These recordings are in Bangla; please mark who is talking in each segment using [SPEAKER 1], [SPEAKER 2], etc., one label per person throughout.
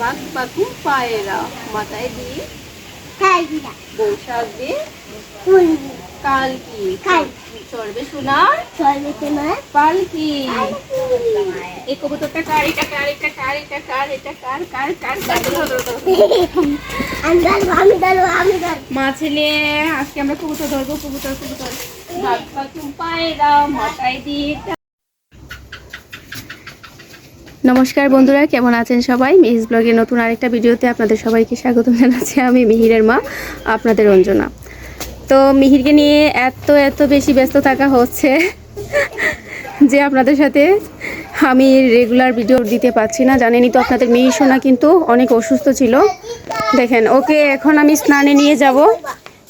[SPEAKER 1] পাক পাকুম পায়রা মাথায় দিয়ে বৈশাখ দিয়ে কাল কি
[SPEAKER 2] কালকি।
[SPEAKER 1] চড়বে সোনার পালকি। এই কবুতরটা কার এটা কার এটা কার এটা কার এটা কার কার কার কার। মা ছেলে আজকে আমরা কবুতর ধরবো কবুতর কবুতর। পাকুম পায়রা মাথায় দিয়ে নমস্কার বন্ধুরা, কেমন আছেন সবাই? মিহিস ব্লগের নতুন আরেকটা ভিডিওতে আপনাদের সবাইকে স্বাগত জানাচ্ছি। আমি মিহিরের মা, আপনাদের অঞ্জনা। তো মিহিরকে নিয়ে এত এত বেশি ব্যস্ত থাকা হচ্ছে যে আপনাদের সাথে আমি রেগুলার ভিডিও দিতে পারছি না। জানেনই তো আপনাদের, মিহির সোনা কিন্তু অনেক অসুস্থ ছিল। দেখেন, ওকে এখন আমি স্নানে নিয়ে যাব,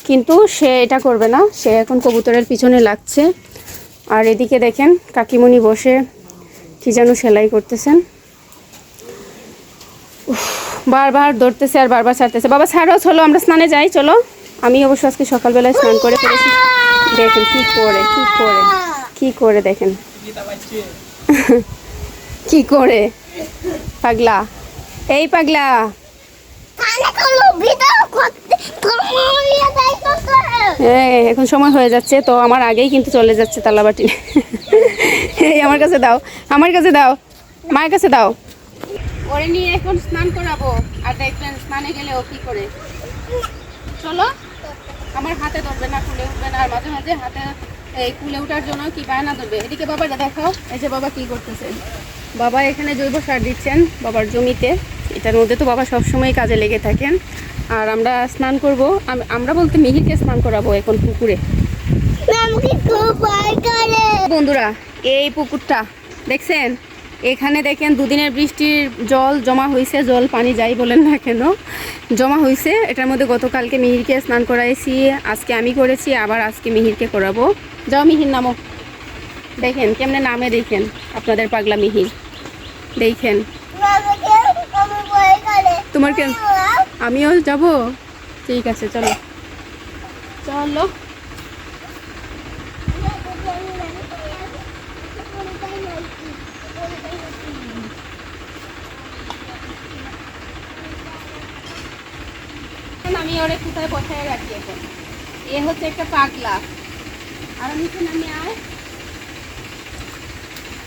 [SPEAKER 1] কিন্তু সে এটা করবে না। সে এখন কবুতরের পিছনে লাগছে। আর এদিকে দেখেন, কাকিমণি বসে কি যেন সেলাই করতেছেন? বারবার ধরতেছে আর বারবার ছাড়তেছে। বাবা, ছাড়ো, চলো, আমরা স্নানে যাই, চলো। আমি অবশ্য আজকে সকালবেলায় স্নান করে ফেলেছি। দেখেন কি করে কি করে কি করে দেখেন। কি করে? পাগলা। এই পাগলা। এখন সময় হয়ে যাচ্ছে, তো আমার আগেই কিন্তু চলে যাচ্ছে তালাবাটি। এই আমার কাছে দাও, আমার কাছে দাও, মায়ের কাছে দাও। ওরে নিয়ে এখন স্নান করাবো, আর দেখবেন স্নানে গেলে ও কি করে। চলো, আমার হাতে ধরবে না কুলে উঠবে না, আর মাঝে মাঝে হাতে এই কুলে ওঠার জন্য কি বায়না ধরবে। এদিকে বাবা দেখাও, এই যে বাবা কি করতেছে। বাবা এখানে জৈব সার দিচ্ছেন বাবার জমিতে। এটার মধ্যে তো বাবা সবসময় কাজে লেগে থাকেন। আর আমরা স্নান করব, আম- আমরা বলতে মিহিরকে স্নান করাবো এখন পুকুরে। বন্ধুরা, এই পুকুরটা, দেখছেন? এখানে দেখেন দুদিনের বৃষ্টির জল জমা হয়েছে জল পানি যাই বলেন না কেন? জমা হয়েছে এটার মধ্যে গতকালকে মিহিরকে স্নান করাইছি, আজকে আমি করেছি, আবার আজকে মিহিরকে করাবো। যাও মিহির, নামো। দেখেন, কেমনে নামে দেখেন আপনাদের পাগলা মিহির। দেখেন। তোমার কেন আমিও যাব? ঠিক আছে, চলো। চলো। আমি ওরে কোথায় বসায় রাখি এখন? এ হচ্ছে একটা পাগলা। আর নিচে নামে আয়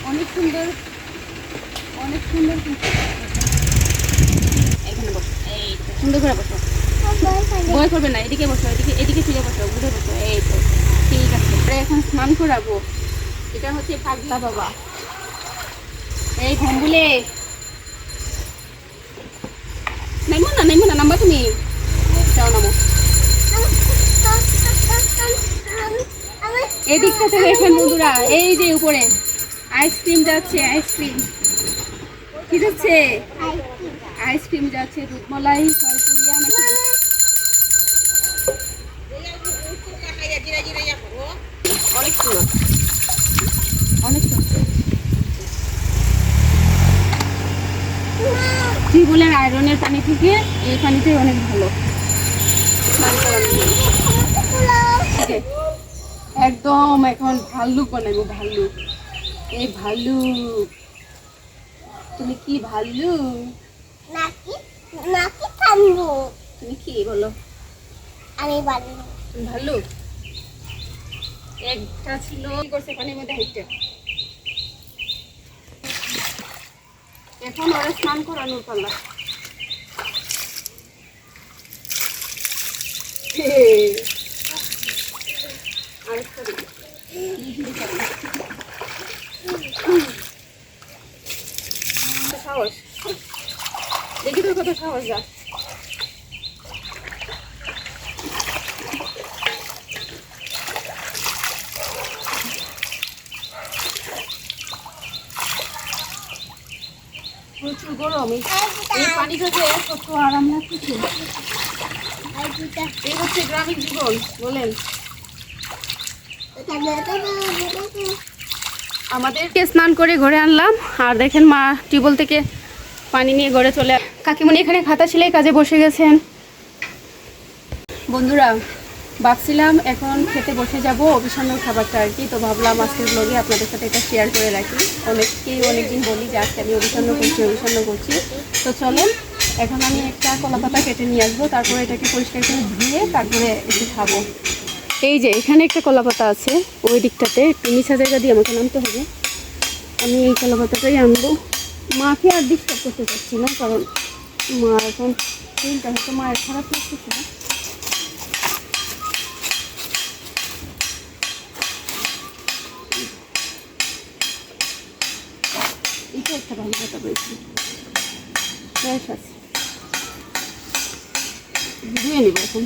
[SPEAKER 1] অনেক সুন্দর অনেক সুন্দর এখানে বসো, এই সুন্দর করে বসো। ভয় করবে না, এদিকে বসো, এদিকে এদিকে ফিরে বসো ঘুরে বসো, এই তো, ঠিক আছে। এখন স্নান করাবো। এটা হচ্ছে পাগলা বাবা। এই ঘুমবুলে নাইমো না না, নাম্বা তুমি। যাও নামো। এই যে উপরে, আইসক্রিম যাচ্ছে, আইসক্রিম। কি যাচ্ছে? আইসক্রিম যাচ্ছে দুধমলাই সরপুরিয়া নাকি? অনেক সুন্দর। অনেক সুন্দর। আয়রনের পানি থেকে এই পানিটাই অনেক ভালো স্নান করানোর জন্য। ওকে। একদম এখন ভাল্লুক বানাবো ভাল্লুক। এই ভাল্লুক। তুমি কি ভাল্লুক? তুমি কি বলো?
[SPEAKER 2] আমি
[SPEAKER 1] তুমি ভাল্লুক? একটা ছিল কি করছে পানির মধ্যে হাইটে এখন ওরা স্নান করানোর পাল্লা আরেকটা দিই। সাহস দেখি তোর কত সাহস যা প্রচুর গরম। এই এই পানিটাতে কত আরাম লাগতেছে। বলেন আমাদেরকে স্নান করে ঘরে আনলাম। আর দেখেন মা টিউবওয়েল থেকে পানি নিয়ে ঘরে চলে কাকিমণি এখানে খাতা সেলাই কাজে বসে গেছেন। বন্ধুরা, ভাবছিলাম এখন খেতে বসে যাব অভিসন্নর খাবারটা আর কি, তো ভাবলাম আজকের ব্লগে আপনাদের সাথে এটা শেয়ার করে রাখি। অনেককেই অনেকদিন বলি যে আজকে আমি অভিসন্ন করছি অভিসন্ন করছি। তো চলেন এখন আমি একটা কলা পাতা কেটে নিয়ে আসব, তারপরে এটাকে পরিষ্কার করে ধুয়ে তারপরে একটু খাব। এই যে, এখানে একটা কলা পাতা আছে, ওই দিকটাতে একটু নিচা জায়গা দিয়ে আমাকে নামতে হবে। আমি এই কলা পাতাটাই আনব। মাকে আর ডিস্টার্ব করতে চাচ্ছি না, কারণ মা এখন শরীরটা হয়তো মায়ের খারাপ লাগতেছে না। এটা একটা ভালো কথা বলছি আছে। ধুয়ে নেব এখন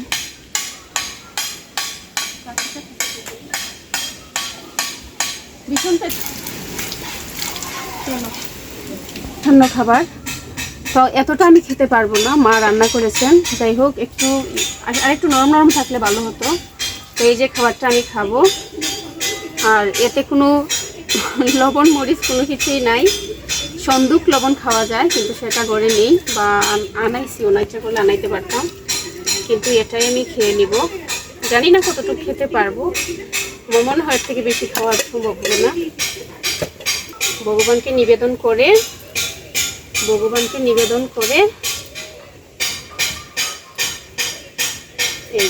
[SPEAKER 1] ভীষণ ঠান্ডা খাবার তো এতটা আমি খেতে পারব না মা রান্না করেছেন। যাই হোক একটু আর একটু নরম নরম থাকলে ভালো হতো। তো এই যে খাবারটা আমি খাব। আর এতে কোনো লবণ মরিচ কোনো কিছুই নাই। সন্দুক লবণ খাওয়া যায় কিন্তু সেটা করে নেই। বা আন- আনাইছিও না ইচ্ছা করলে আনাইতে পারতাম। কিন্তু এটাই আমি খেয়ে নিব। জানি না কতটুকু খেতে পারব। মনে হয় থেকে বেশি খাওয়া সম্ভব হবে না। ভগবানকে নিবেদন করে, ভগবানকে নিবেদন করে। এই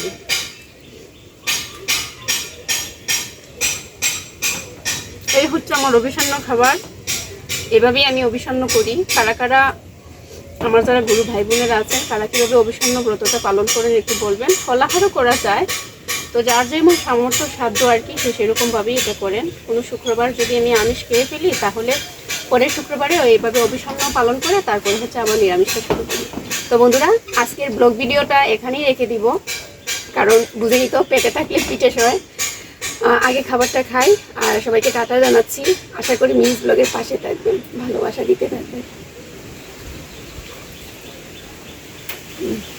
[SPEAKER 1] এই হচ্ছে আমার অভিসন্ন খাবার। এভাবেই আমি অভিসন্ন করি। কারা কারা আমার যারা গুরু ভাই বোনেরা আছেন তারা কীভাবে অভিসন্ন ব্রতটা পালন করেন একটু বলবেন? ফলাহারও করা যায়। তো যার যেমন সামর্থ্য সাধ্য আর কি সে সেরকমভাবেই এটা করেন। কোনো শুক্রবার যদি আমি আমিষ খেয়ে ফেলি তাহলে পরের শুক্রবারে এইভাবে অভিসন্ন পালন করে তারপরে হচ্ছে আমার নিরামিষটা শুরু করি। তো বন্ধুরা আজকের ব্লগ ভিডিওটা এখানেই রেখে দিব। কারণ বুঝেই তো পেটে থাকলে পিঠে আহ, আগে খাবারটা খাই। আর সবাইকে টাটা জানাচ্ছি। আশা করি মিস ব্লগের পাশে থাকবেন। ভালোবাসা দিতে থাকবেন। Jeez.